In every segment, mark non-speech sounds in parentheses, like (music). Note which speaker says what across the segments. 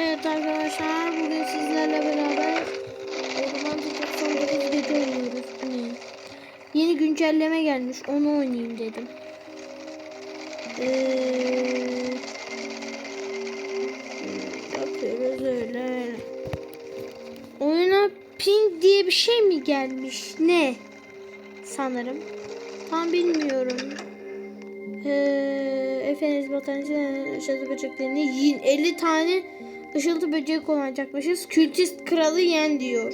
Speaker 1: Evet arkadaşlar bugün sizlerle beraber Orman 99 gece oynuyoruz. Ne? Yeni güncelleme gelmiş onu oynayayım dedim. Ee, bakıyoruz öyle. Oyuna ping diye bir şey mi gelmiş? Ne? Sanırım. Tam bilmiyorum. Ee, Efendimiz Botanik'in ışıltı böceklerini yiyin. 50 tane ışıltı böceği kullanacakmışız. Kültist kralı yen diyor.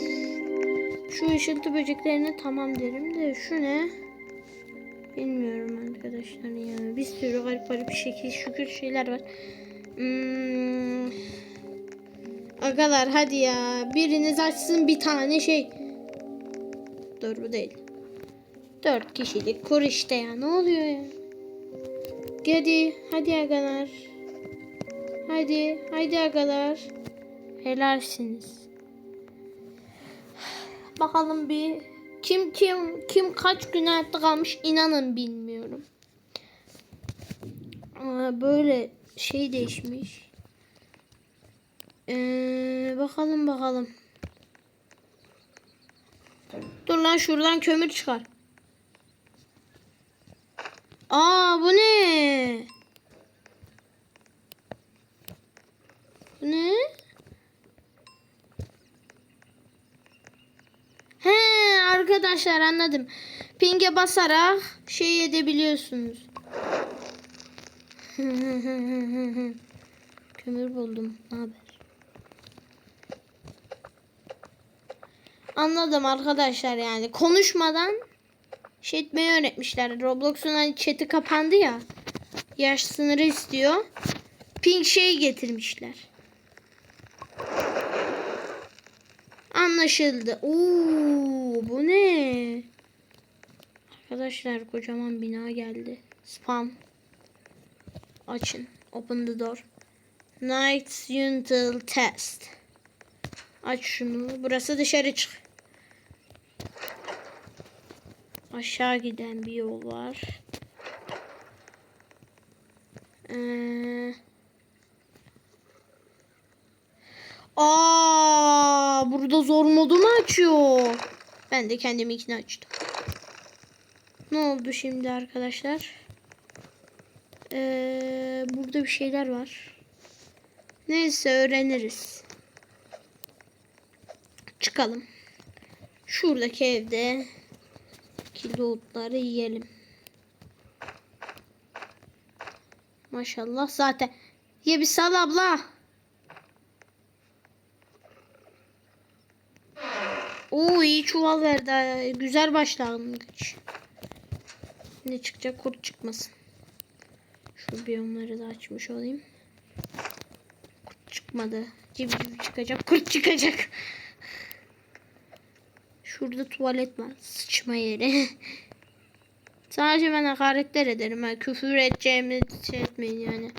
Speaker 1: Şu ışıltı böceklerine tamam derim de şu ne? Bilmiyorum arkadaşlar ya. Bir sürü garip garip şekil şükür şeyler var. Hmm. Agalar hadi ya. Biriniz açsın bir tane şey. Dur bu değil. Dört kişilik kur işte ya. Ne oluyor ya? Hadi, hadi agalar. Hadi, hadi agalar. Helalsiniz. Bakalım bir kim kim kim kaç gün hayatta kalmış inanın bilmiyorum. Böyle şey değişmiş. Ee, bakalım bakalım. Dur lan şuradan kömür çıkar. Aa bu ne? Ne? He arkadaşlar anladım. Ping'e basarak şey edebiliyorsunuz. (laughs) Kömür buldum. Ne haber? Anladım arkadaşlar yani konuşmadan şey etmeyi öğretmişler. Roblox'un hani chat'i kapandı ya. Yaş sınırı istiyor. Pink şey getirmişler. Anlaşıldı. Oo, bu ne? Arkadaşlar kocaman bina geldi. Spam. Açın. Open the door. Night Until Test. Aç şunu. Burası dışarı çık. Aşağı giden bir yol var. Ee... Aa, burada zor modu mu açıyor? Ben de kendiminkini açtım. Ne oldu şimdi arkadaşlar? Ee, burada bir şeyler var. Neyse öğreniriz. Çıkalım. Şuradaki evde kilotları yiyelim. Maşallah zaten. Ye bir sal abla. Oo iyi çuval verdi. Güzel başlangıç. Ne çıkacak? Kurt çıkmasın. Şu biyomları da açmış olayım. Kurt çıkmadı. Civciv çıkacak. Kurt çıkacak. Şurada tuvalet var. Sıçma yeri. (laughs) Sadece ben hakaretler ederim. Ha. Küfür edeceğimi şey etmeyin yani.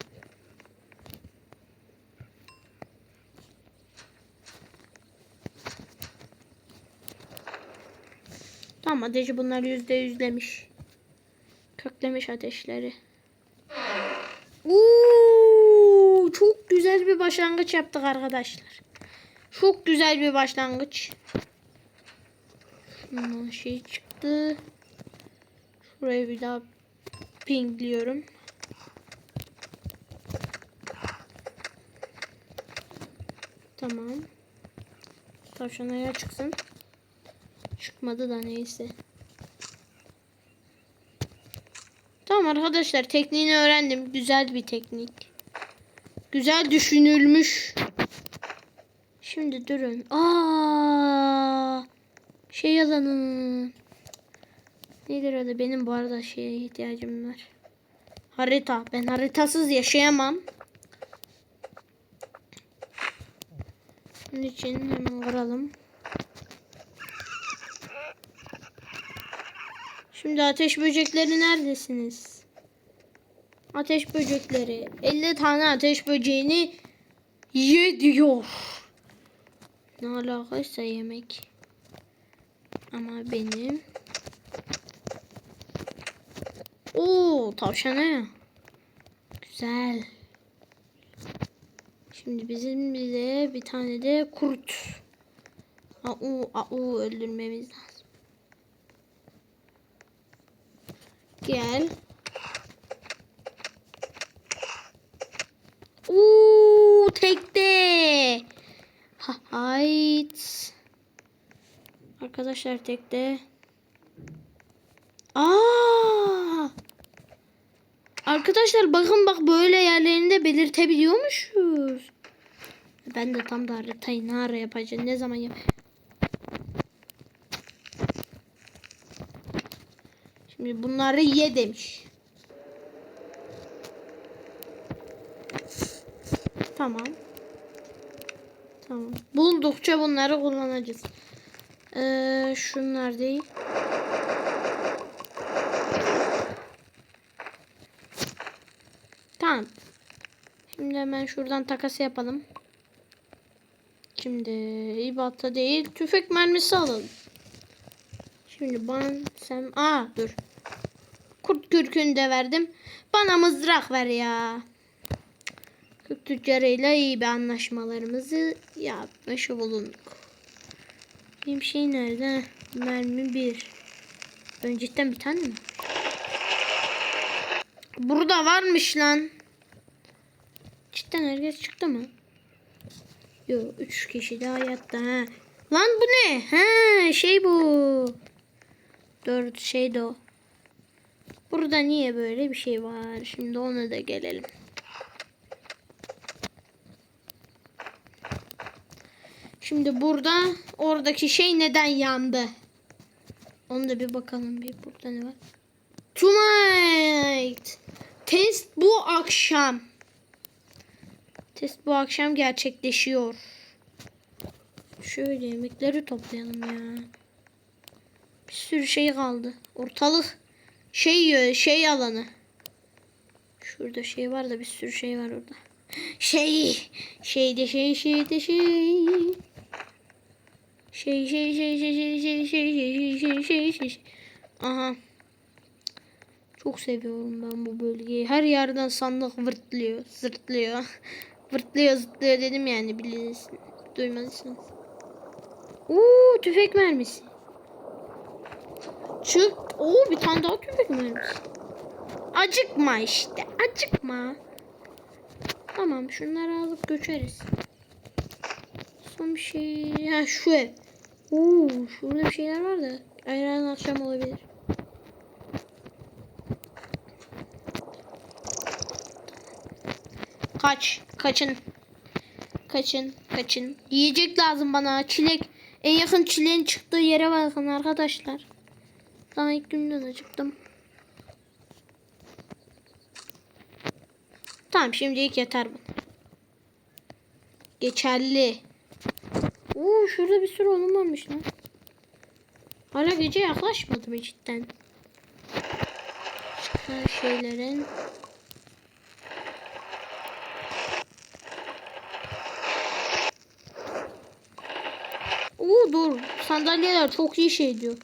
Speaker 1: Tamam ateşi bunlar yüzde yüzlemiş. Köklemiş ateşleri. Oo, çok güzel bir başlangıç yaptık arkadaşlar. Çok güzel bir başlangıç. Şundan şey çıktı. Şuraya bir daha pingliyorum. Tamam. Tavşan ayağa çıksın. Çıkmadı da neyse. Tamam arkadaşlar tekniğini öğrendim. Güzel bir teknik. Güzel düşünülmüş. Şimdi durun. Aa! Şey alanı. Nedir adı? Benim bu arada şeye ihtiyacım var. Harita. Ben haritasız yaşayamam. Bunun için hemen varalım. Şimdi ateş böcekleri neredesiniz? Ateş böcekleri. 50 tane ateş böceğini ye diyor. Ne alakaysa yemek. Ama benim. Oo tavşana. Güzel. Şimdi bizim bize bir tane de kurt. Au au öldürmemiz lazım. Gel. Uuu tekte. Ha, hayt. Arkadaşlar tekte. Aa! Arkadaşlar bakın bak böyle yerlerini de belirtebiliyormuşuz. Ben de tam da haritayı ne ara yapacağım ne zaman yap. Bunları ye demiş. Tamam. Tamam. Buldukça bunları kullanacağız. Ee, şunlar değil. Tamam. Şimdi hemen şuradan takas yapalım. Şimdi ibata değil tüfek mermisi alalım. Şimdi ben sen aa dur. Kürkünü de verdim. Bana mızrak ver ya. Kurt tüccarıyla iyi bir anlaşmalarımızı yapmış bulunduk. Benim şey nerede? Mermi bir. Önceden bir tane mi? Burada varmış lan. Cidden herkes çıktı mı? Yok üç kişi de hayatta ha. Lan bu ne? Ha şey bu. Dört şey de o. Burada niye böyle bir şey var? Şimdi ona da gelelim. Şimdi burada oradaki şey neden yandı? Onu da bir bakalım bir burada ne var? Tonight. Test bu akşam. Test bu akşam gerçekleşiyor. Şöyle yemekleri toplayalım ya. Bir sürü şey kaldı. Ortalık şey şey alanı. Şurada şey var da bir sürü şey var orada. Şey, şeyde şey, şeyde şey. Şey, şey, şey, şey, şey, şey, şey, şey, şey, şey, şey, şey. Aha. Çok seviyorum ben bu bölgeyi. Her yerden sandık vırtlıyor, zırtlıyor. vırtlıyor, zırtlıyor dedim yani biliriz. Duymadıysanız. Uuu tüfek mermisi. Çık. Oo bir tane daha tüfek mermisi. Acıkma işte. Acıkma. Tamam şunları alıp göçeriz. Son bir şey. Ha şu ev. Oo şurada bir şeyler var da. Ayran akşam olabilir. Kaç. Kaçın. Kaçın. Kaçın. Yiyecek lazım bana. Çilek. En yakın çileğin çıktığı yere bakın arkadaşlar. Daha ilk günden acıktım. Tamam şimdilik yeter bu. Geçerli. Oo şurada bir sürü onun varmış lan. Hala gece yaklaşmadı mı cidden? Çıkan şeylerin Oo dur. Sandalyeler çok iyi şey diyor.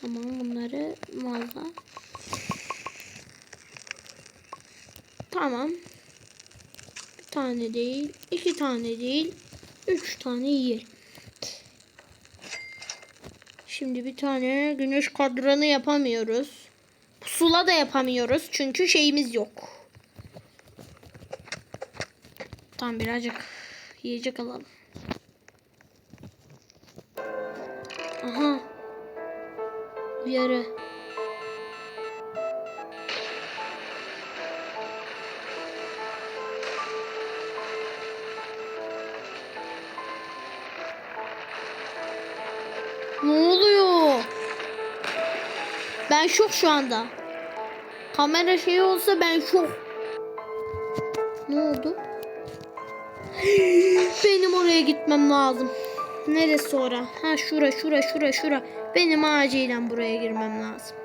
Speaker 1: Tamam bunları mağaza. Tamam. Bir tane değil, iki tane değil, üç tane yiyelim. Şimdi bir tane güneş kadranı yapamıyoruz. Pusula da yapamıyoruz çünkü şeyimiz yok. Tamam birazcık yiyecek alalım. Ne oluyor? Ben şok şu anda. Kamera şey olsa ben şok. Ne oldu? (gasps) Benim oraya gitmem lazım. Neresi sonra? Ha şura şura şura şura. Benim acilen buraya girmem lazım.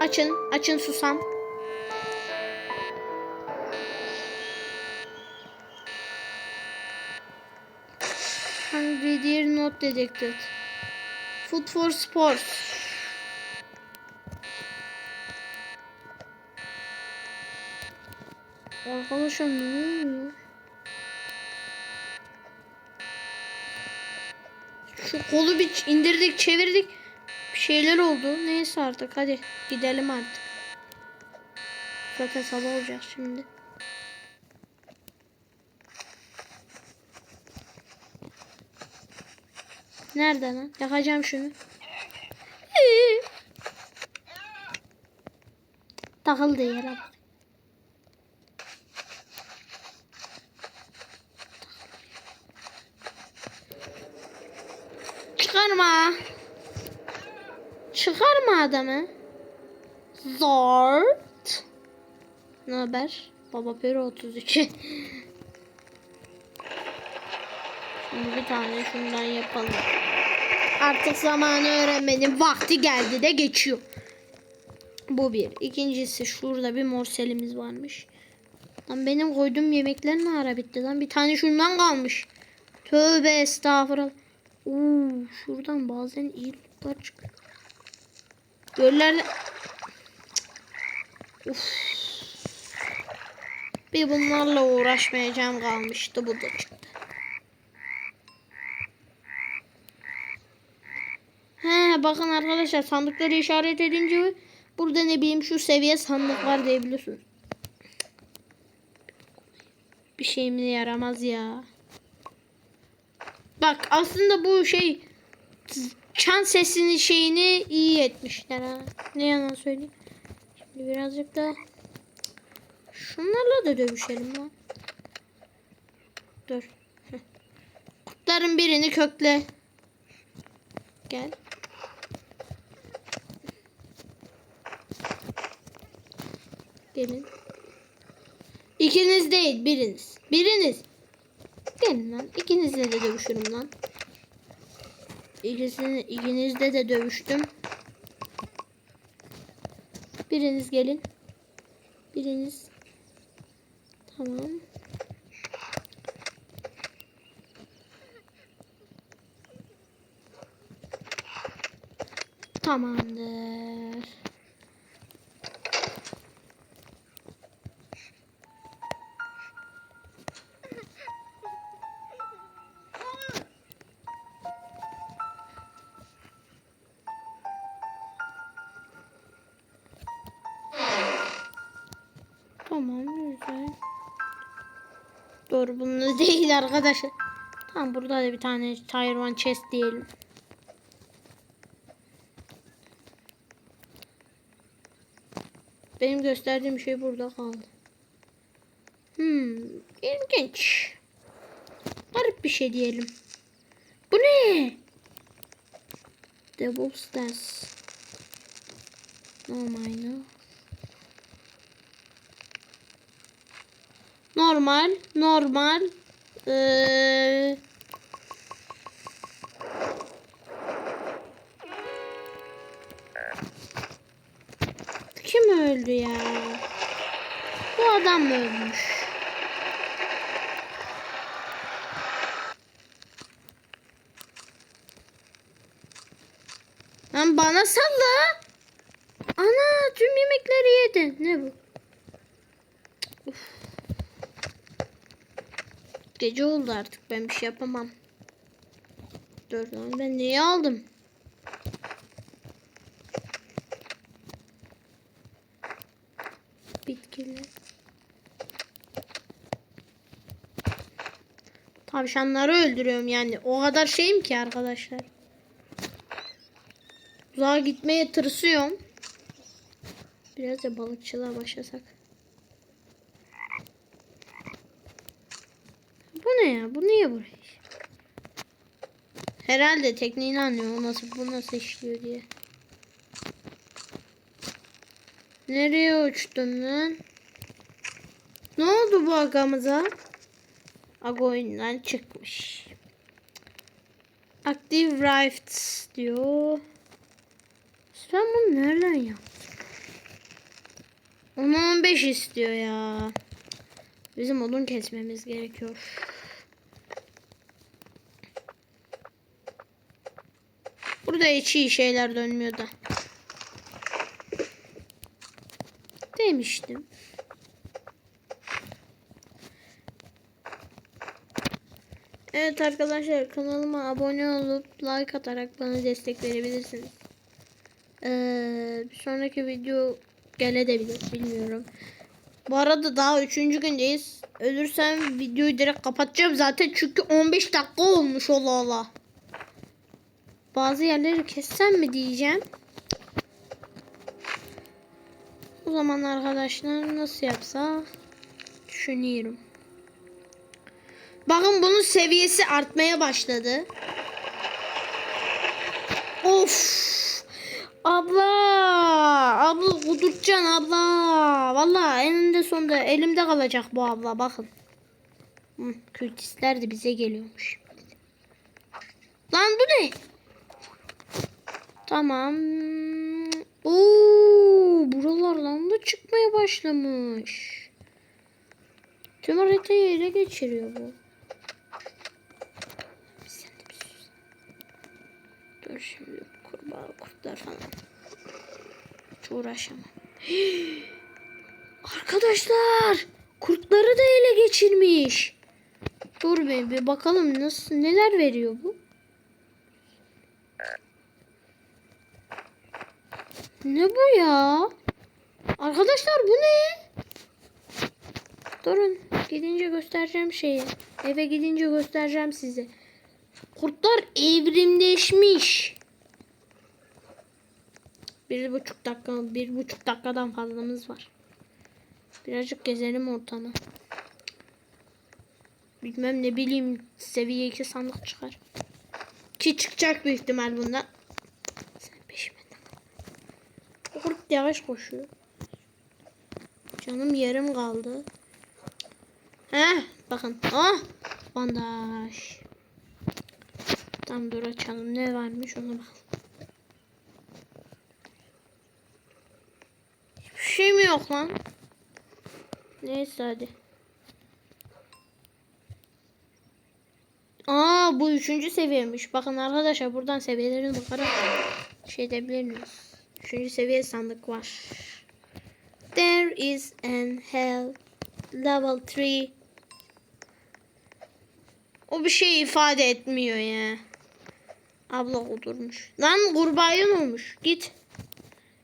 Speaker 1: Açın. Açın susam. Hungry deer not detected. Food for Sports. Arkadaşlar ne oluyor? Şu kolu bir indirdik çevirdik. Bir şeyler oldu. Neyse artık hadi gidelim artık. Zaten sabah olacak şimdi. Nerede lan? Yakacağım şunu. Takıldı yere bak. Çıkarma. Çıkarma adamı. Zort. Ne haber? Baba Peri 33. Şimdi bir tane şundan yapalım. Artık zamanı öğrenmenin vakti geldi de geçiyor. Bu bir. İkincisi şurada bir morselimiz varmış. Lan benim koyduğum yemekler mi ara bitti lan? Bir tane şundan kalmış. Tövbe estağfurullah. Oo, şuradan bazen iyi lootlar çıkıyor. Göllerde... Uf. Bir bunlarla uğraşmayacağım kalmıştı. Bu da çıktı. He bakın arkadaşlar sandıkları işaret edince burada ne bileyim şu seviye sandık var diyebiliyorsunuz. Bir şeyime yaramaz ya. Bak aslında bu şey çan sesini şeyini iyi etmişler ha. Ne yalan söyleyeyim. Şimdi birazcık da şunlarla da dövüşelim lan. Dur. Kurtların birini kökle. Gel. Gelin. İkiniz değil biriniz. Biriniz. Gelin lan. İkinizle de dövüşürüm lan. İkisini, ikinizde de dövüştüm. Biriniz gelin. Biriniz. Doğru bunu değil arkadaşlar. Tamam burada da bir tane Tier 1 chest diyelim. Benim gösterdiğim şey burada kaldı. Hmm, ilginç. Garip bir şey diyelim. Bu ne? Double stairs. No minor. Normal, normal. Ee, kim öldü ya? Bu adam mı ölmüş? Lan bana salla. Ana tüm yemekleri yedin. Ne bu? Gece oldu artık ben bir şey yapamam. Dur lan ben niye aldım? Bitkiler. Tavşanları öldürüyorum yani. O kadar şeyim ki arkadaşlar. Uzağa gitmeye tırsıyorum. Biraz da balıkçılığa başlasak. Bu ne ya? Bu niye buraya? Herhalde tekniğini anlıyor. Nasıl, bu nasıl işliyor diye. Nereye uçtun lan? Ne oldu bu agamıza? Aga oyundan çıkmış. Active Rifts diyor. Sen bunu nereden yaptın? 10-15 istiyor ya. Bizim odun kesmemiz gerekiyor. Burada hiç iyi şeyler dönmüyor da. Demiştim. Evet arkadaşlar kanalıma abone olup like atarak bana destek verebilirsiniz. Ee, bir sonraki video gelebilir bilmiyorum. Bu arada daha üçüncü gündeyiz. Ölürsem videoyu direkt kapatacağım zaten çünkü 15 dakika olmuş ola ola. Bazı yerleri kessem mi diyeceğim. O zaman arkadaşlar nasıl yapsa düşünüyorum. Bakın bunun seviyesi artmaya başladı. Of. Abla. Abla kudurtacaksın abla. Vallahi eninde sonunda elimde kalacak bu abla bakın. Hı, kültistler de bize geliyormuş. Lan bu ne? Tamam. Oo, buralardan da çıkmaya başlamış. Tüm haritayı ele geçiriyor bu. Dur şimdi kurbağa kurtlar falan. Hiç uğraşamam. (gasps) Arkadaşlar kurtları da ele geçirmiş. Dur bir, bir bakalım nasıl neler veriyor bu. Ne bu ya? Arkadaşlar bu ne? Durun. Gidince göstereceğim şeyi. Eve gidince göstereceğim size. Kurtlar evrimleşmiş. Bir buçuk dakika, bir buçuk dakikadan fazlamız var. Birazcık gezelim ortamı. Bilmem ne bileyim seviye 2 sandık çıkar. Ki çıkacak büyük ihtimal bundan. Sen peşime yavaş koşuyor. Canım yarım kaldı. Heh bakın. Ah bandaj. Tam dur açalım. Ne varmış ona bak. Hiçbir şey mi yok lan? Neyse hadi. Aa bu üçüncü seviyemiş. Bakın arkadaşlar buradan seviyelerine bakarak şey edebilir miyiz? Üçüncü seviye sandık var. There is an hell level 3 o bir şey ifade etmiyor ya. Abla kudurmuş. Lan kurbağayın olmuş. Git.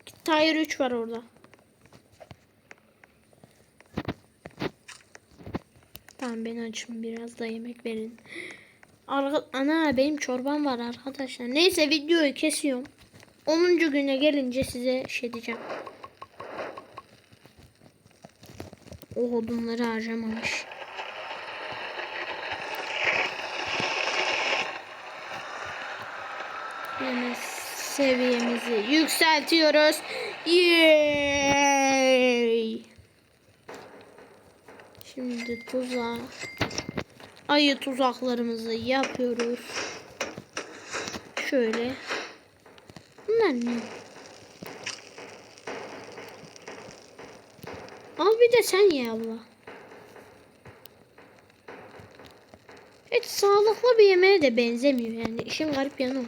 Speaker 1: Git Tire 3 var orada. Tamam ben açım biraz da yemek verin. (gasps) Ana benim çorbam var arkadaşlar. Neyse videoyu kesiyorum. 10. güne gelince size şey diyeceğim. O odunları harcamamış. Hemen seviyemizi yükseltiyoruz. Yay! Şimdi tuzak. Ayı tuzaklarımızı yapıyoruz. Şöyle. Bunlar ne? Al bir de sen ye abla. Hiç sağlıklı bir yemeğe de benzemiyor yani. İşin garip yanı o.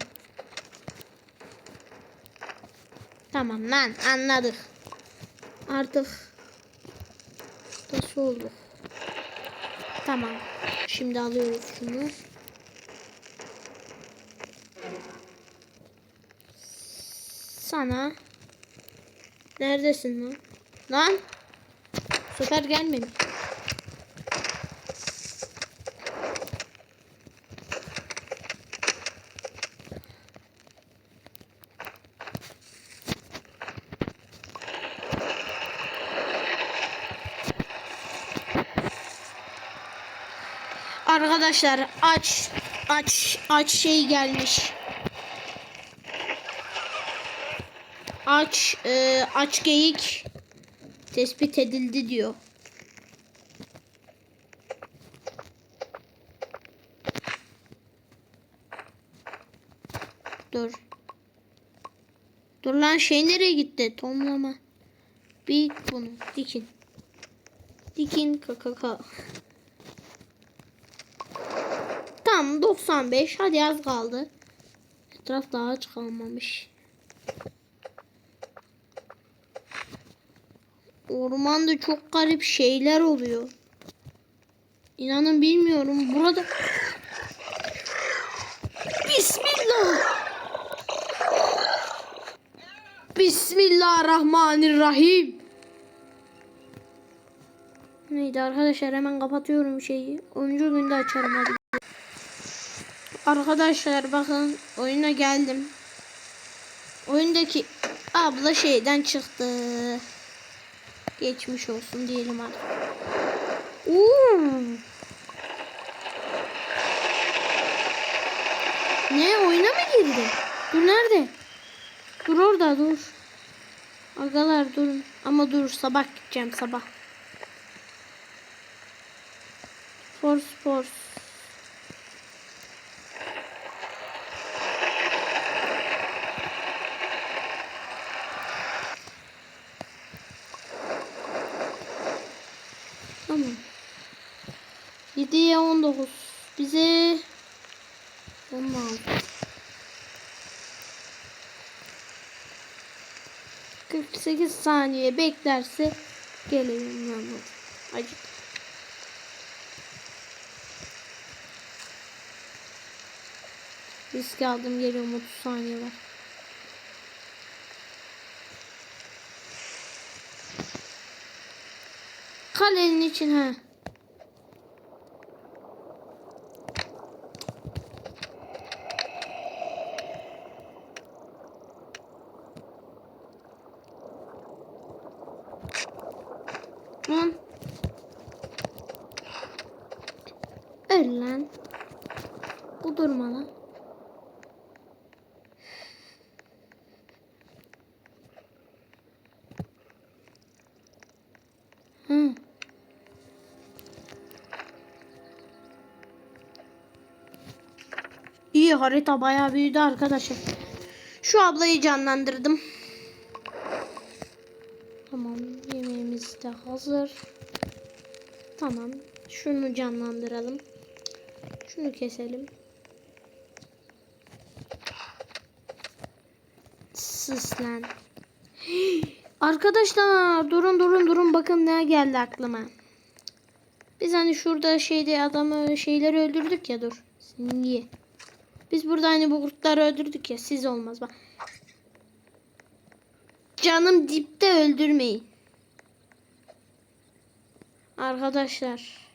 Speaker 1: Tamam lan anladık. Artık nasıl oldu? Tamam. Şimdi alıyoruz şunu. Sana Neredesin lan? Lan Bu sefer gelmemiş. Arkadaşlar aç aç aç şey gelmiş. Aç e, aç geyik tespit edildi diyor. Dur. Dur lan şey nereye gitti? Tomlama. Bir bunu dikin. Dikin kakaka. Tam 95. Hadi az kaldı. Etraf daha aç Ormanda çok garip şeyler oluyor. İnanın bilmiyorum. Burada Bismillah. Bismillahirrahmanirrahim. Neydi arkadaşlar hemen kapatıyorum şeyi. 10. günde açarım hadi. Arkadaşlar bakın oyuna geldim. Oyundaki abla şeyden çıktı. Geçmiş olsun diyelim artık. Oo. Ne oyuna mı girdi? Dur nerede? Dur orada dur. Agalar durun. Ama dur sabah gideceğim sabah. Force force. Saniye beklerse gelirim yanına. Acı. Risk aldım geliyorum 30 saniye var. Kalenin için ha. Lan. Öl lan. Bu durma lan. Hı. İyi harita bayağı büyüdü arkadaşlar. Şu ablayı canlandırdım. Tamam yemeğimiz de hazır. Tamam şunu canlandıralım. Şunu keselim. Sıslen. (gasps) Arkadaşlar durun durun durun bakın ne geldi aklıma. Biz hani şurada şeyde adamı şeyleri öldürdük ya dur. Niye? Biz burada hani bu kurtları öldürdük ya siz olmaz bak. Canım dipte öldürmeyin. Arkadaşlar.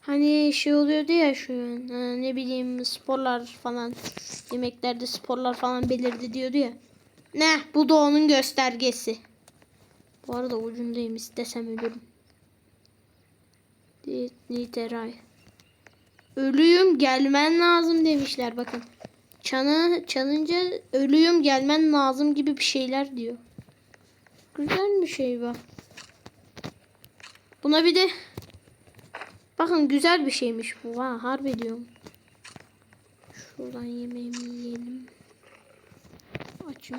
Speaker 1: Hani şey oluyordu ya şu ha, ne bileyim sporlar falan. Yemeklerde sporlar falan belirdi diyordu ya. Ne? Bu da onun göstergesi. Bu arada ucundayım istesem ölürüm. Niteray. Ölüyüm gelmen lazım demişler bakın. Çanı çalınca ölüyüm gelmen lazım gibi bir şeyler diyor. Güzel bir şey bu. Buna bir de bakın güzel bir şeymiş bu. Ha harbi diyorum. Şuradan yemeğimi yiyelim. Açım.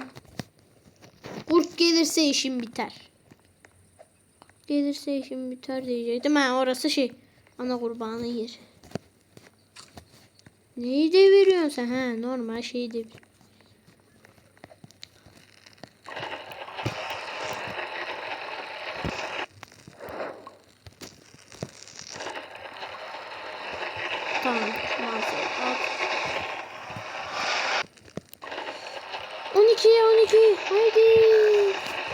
Speaker 1: Kurt gelirse işim biter. Gelirse işim biter diyecektim. Ha orası şey. Ana kurbanı yer. Neyi deviriyorsun sen? Ha normal şeyi devir. Tamam. Maalesef. Al. 12'ye 12. Haydi.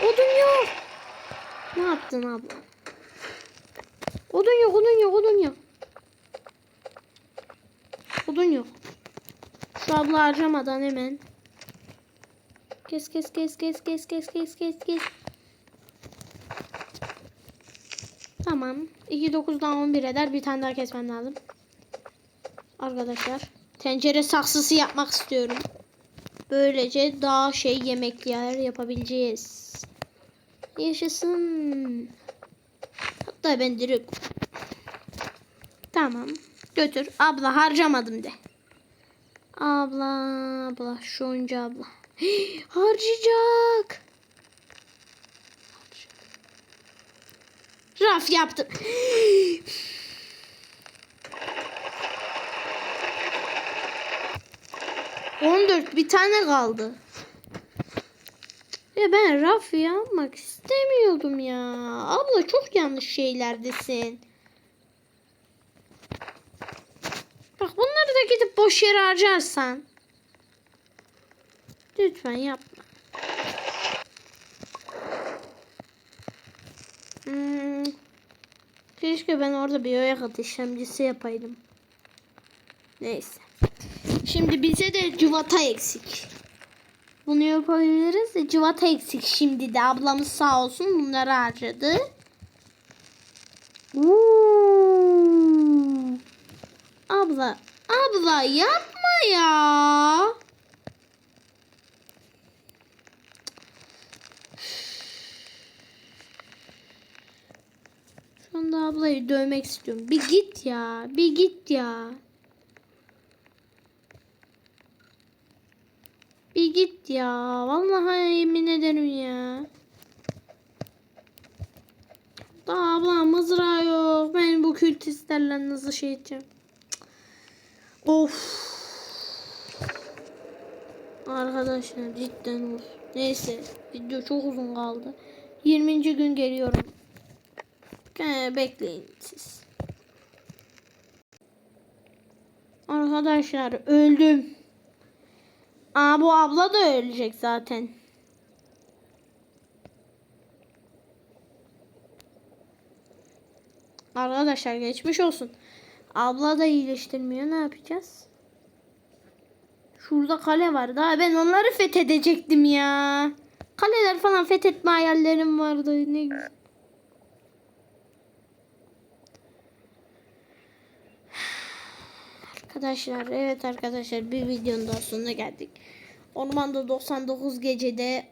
Speaker 1: Odun yok. Ne yaptın abla? Odun yok, odun yok, odun yok. Odun yok. Şu abla harcamadan hemen. Kes kes kes kes kes kes kes kes kes. Tamam. 2 9'dan 11 eder. Bir tane daha kesmem lazım. Arkadaşlar. Tencere saksısı yapmak istiyorum. Böylece daha şey yemekler yapabileceğiz. Yaşasın. Hatta ben direkt. Tamam. Götür. Abla harcamadım de. Abla abla şu oyuncu abla. Harcayacak. Raf yaptım. On dört bir tane kaldı. Ya ben raf yapmak istemiyordum ya. Abla çok yanlış şeylerdesin. Bak bunları da gidip boş yere harcarsan. Lütfen yapma. Hmm. Keşke ben orada bir ayak işlemcisi yapaydım. Neyse. Şimdi bize de cıvata eksik. Bunu yapabiliriz de cıvata eksik şimdi de. Ablamız sağ olsun bunları harcadı. Uuu. Abla, abla yapma ya. Şu anda ablayı dövmek istiyorum. Bir git ya. Bir git ya. Bir git ya. Vallahi yemin ederim ya. Daha abla mızrağı yok. Ben bu kültistlerle nasıl şey edeceğim. Of. Arkadaşlar cidden of. Neyse video çok uzun kaldı. 20. gün geliyorum. Bekleyin siz. Arkadaşlar öldüm. Aa bu abla da ölecek zaten. Arkadaşlar geçmiş olsun. Abla da iyileştirmiyor. Ne yapacağız? Şurada kale var. Daha ben onları fethedecektim ya. Kaleler falan fethetme hayallerim vardı. Ne güzel. (sighs) Arkadaşlar evet arkadaşlar bir videonun daha sonuna geldik. Ormanda 99 gecede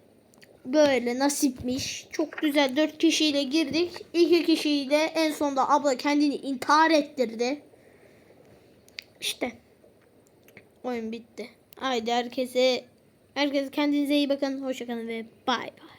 Speaker 1: böyle nasipmiş. Çok güzel 4 kişiyle girdik. 2 kişiyi de en sonunda abla kendini intihar ettirdi. İşte oyun bitti. Haydi herkese herkese kendinize iyi bakın. Hoşçakalın ve bay bay.